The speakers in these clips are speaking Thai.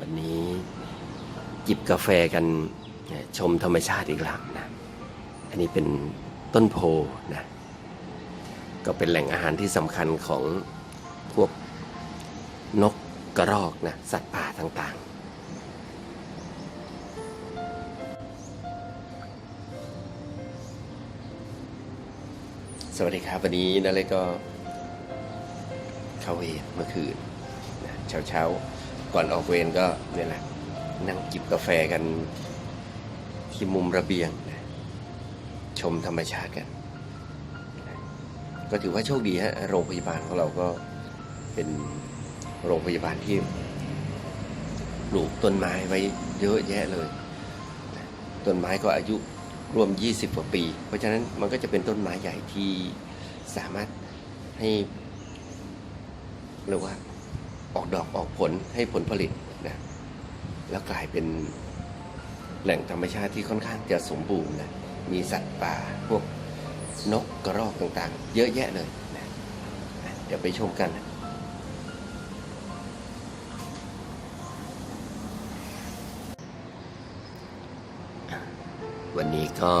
วันนี้จิบกาแฟกันชมธรรมชาติอีกแล้วนะอันนี้เป็นต้นโพนะก็เป็นแหล่งอาหารที่สำคัญของพวกนกกระรอกนะสัตว์ป่าต่างๆ สวัสดีครับ วันนี้นาเล็กก็เข้าเวรเมื่อคืนนะเช้า ก่อนออกเวรก็เนี่ยแหละนั่งจิบกาแฟกัน ที่มุมระเบียงนะชมธรรมชาติกัน ก็ถือว่าโชคดีฮะโรงพยาบาลของเราก็เป็นโรงพยาบาลที่ปลูกต้นไม้ไว้เยอะแยะเลย ต้นไม้ก็อายุรวม 20 กว่าปี เพราะฉะนั้นมันก็จะเป็นต้นไม้ใหญ่ที่สามารถให้เรียกว่า ออกดอกออกผลให้ผลผลิตนะแล้วกลายเป็นแหล่งธรรมชาติที่ค่อนข้างจะสมบูรณ์นะมีสัตว์ป่าพวกนกกระรอกต่างๆ เยอะแยะเลยนะเดี๋ยวไปชมกันนะวันนี้ก็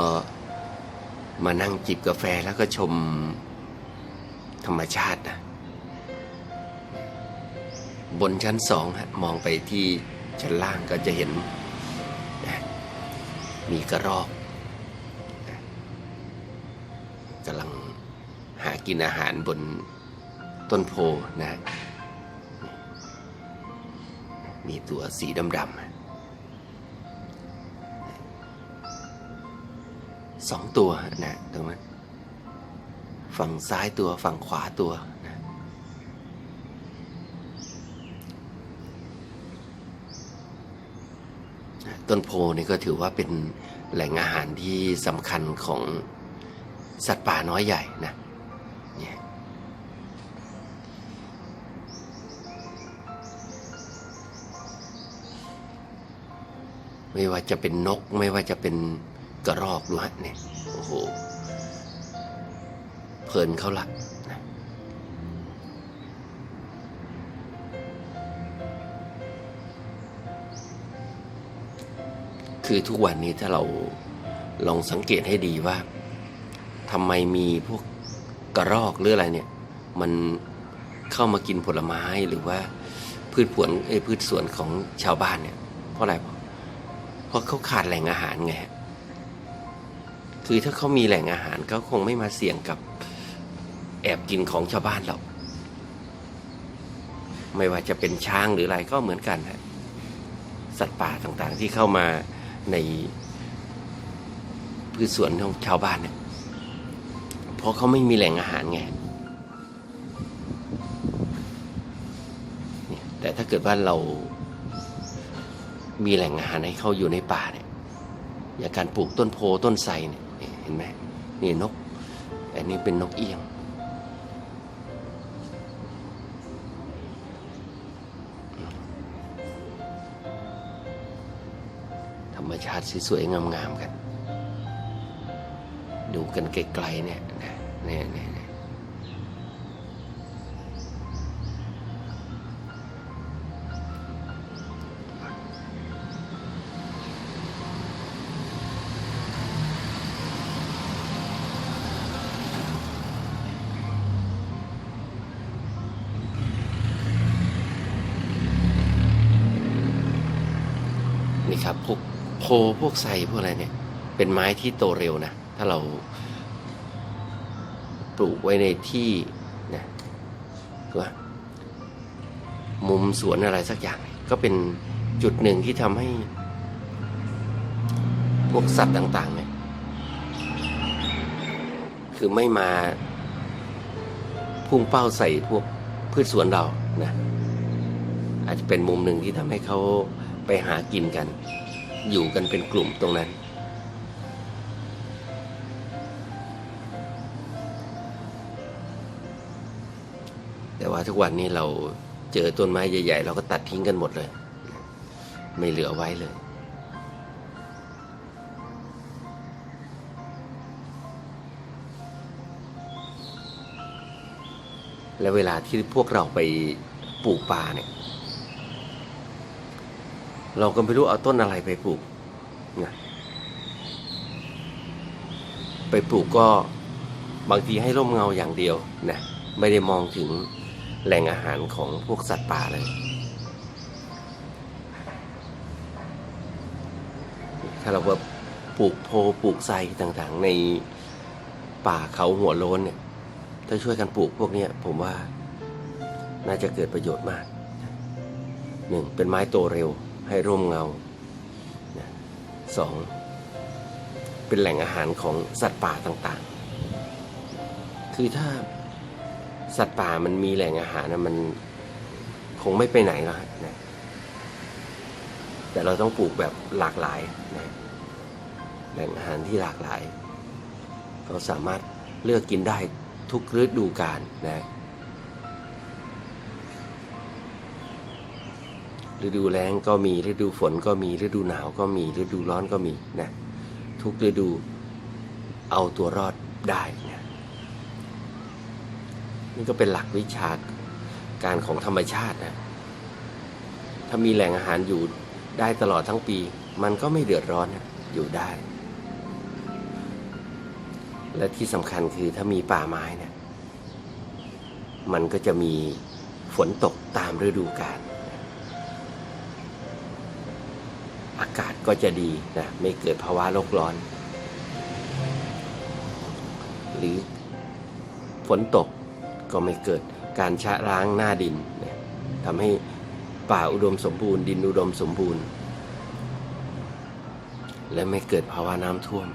มานั่งจิบกาแฟแล้วก็ชมธรรมชาตินะ บนชั้นสองฮะมองไปที่ชั้นล่างก็จะเห็น มีกระรอกกำลังหากินอาหารบนต้นโพนะ มีตัวสีดำๆสองตัวนะตรงนั้นฝั่งซ้ายตัวฝั่งขวาตัวนะ ต้นโพนี่ก็ถือว่าเป็นแหล่งอาหารที่สำคัญของสัตว์ป่าน้อยใหญ่นะไม่ว่าจะเป็นนกไม่ว่าจะเป็นกระรอกดูฮะเนี่ยโอ้โหเพลินเขาละนะ คือทุกวันนี้ถ้าเราลองสังเกตให้ดีว่าทำไมมีพวกกระรอกหรืออะไรเนี่ย มันเข้ามากินผลไม้หรือว่าพืชผลเอ้พืชสวนของชาวบ้านเนี่ยเพราะอะไรเพราะเขาขาดแหล่งอาหารไงคือถ้าเขามีแหล่งอาหารเขาคงไม่มาเสี่ยงกับแอบกินของชาวบ้านหรอกไม่ว่าจะเป็นช้างหรืออะไรก็เหมือนกันฮะสัตว์ป่าต่างๆที่เข้ามา ในพืชสวนของชาวบ้านเนี่ยเพราะเขาไม่มีแหล่งอาหารไงแต่ถ้าเกิดว่าเรามีแหล่งอาหารให้เขาอยู่ในป่าเนี่ยอย่างการปลูกต้นโพต้นไทรเนี่ยเห็นไหมนี่นกอันนี้เป็นนกเอี้ยง รรมชาติสวยๆงามๆกัน ดูกันไกลๆเนี่ยนะเนี่ยเนี่ยเนี่ยนี่ครับพวก โพพวกไทรพวกอะไรเนี่ย เป็นไม้ที่โตเร็วนะ ถ้าเราปลูกไว้ในที่นะว่ามุมสวนอะไรสักอย่าง ก็เป็นจุดหนึ่งที่ทำให้ พวกสัตว์ต่าง ๆ เนี่ย คือไม่มาพุ่งเป้าใส่พวกพืชสวนเรานะอาจจะเป็นมุมหนึ่งที่ทำให้เขาไปหากินกัน อยู่กันเป็นกลุ่มตรงนั้น แต่ว่าทุกวันนี้เราเจอต้นไม้ใหญ่ ๆ เราก็ตัดทิ้งกันหมดเลย ไม่เหลือไว้เลยและเวลาที่พวกเราไปปลูกป่าเนี่ย เราก็ไม่รู้เอาต้นอะไรไปปลูกนะไปปลูกก็บางทีให้ร่มเงาอย่างเดียวนะไม่ได้มองถึงแหล่งอาหารของพวกสัตว์ป่าเลย ถ้าเราว่าปลูกโพปลูกไทรต่างๆ ในป่าเขาหัวโล้นเนี่ย ถ้าช่วยกันปลูกพวกนี้ผมว่าน่าจะเกิดประโยชน์มากหนึ่งเป็นไม้โตเร็ว ให้ร่มเงาสองเป็นแหล่งอาหารของสัตว์ป่าต่างๆ คือถ้าสัตว์ป่ามันมีแหล่งอาหารนะมันคงไม่ไปไหนแล้วนะแต่เราต้องปลูกแบบหลากหลายนะแหล่งอาหารที่หลากหลาย เราสามารถเลือกกินได้ทุกฤดูกาลนะ ฤดูแล้งก็มีฤดูฝนก็มีฤดูหนาวก็มีฤดูร้อนก็มีนะทุกฤดูเอาตัวรอดได้นะนี่ก็เป็นหลักวิชาการของธรรมชาตินะถ้ามีแหล่งอาหารอยู่ได้ตลอดทั้งปี มันก็ไม่เดือดร้อนนะอยู่ได้ และที่สำคัญคือถ้ามีป่าไม้เนี่ยมันก็จะมีฝนตกตามฤดูกาล อากาศก็จะดีนะไม่เกิดภาวะโลกร้อน หรือฝนตกก็ไม่เกิดการชะล้างหน้าดินนะทำให้ป่าอุดมสมบูรณ์ดินอุดมสมบูรณ์ และไม่เกิดภาวะน้ำท่วม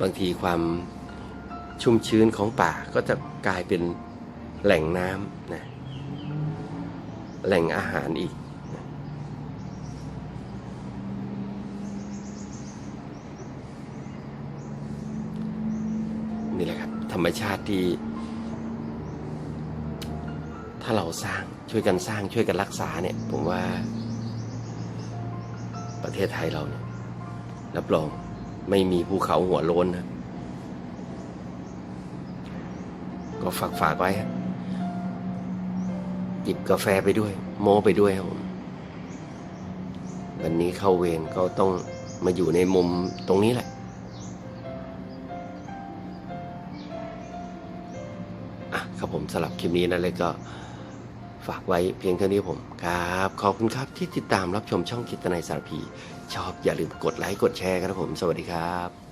บางทีความชุ่มชื้นของป่าก็จะกลายเป็น แหล่งน้ำนะแหล่งอาหารอีกนะนี่แหละครับ ธรรมชาติที่ ถ้าเราสร้างช่วยกันสร้างช่วยกันรักษาเนี่ย ผมว่าประเทศไทยเราเนี่ยรับรองไม่มีภูเขาหัวโลนนะก็ฝากฝากไว้ จิบกาแฟไปด้วย โม้ไปด้วยครับผมวันนี้เข้าเวรก็ต้องมาอยู่ในมุมตรงนี้แหละ อะครับผมสำหรับคลิปนี้นะเลยก็ฝากไว้เพียงเท่านี้ผมครับ ขอบคุณครับที่ติดตามรับชมช่องกิตนายสารพี ชอบอย่าลืมกดไลค์กดแชร์กันนะผม สวัสดีครับ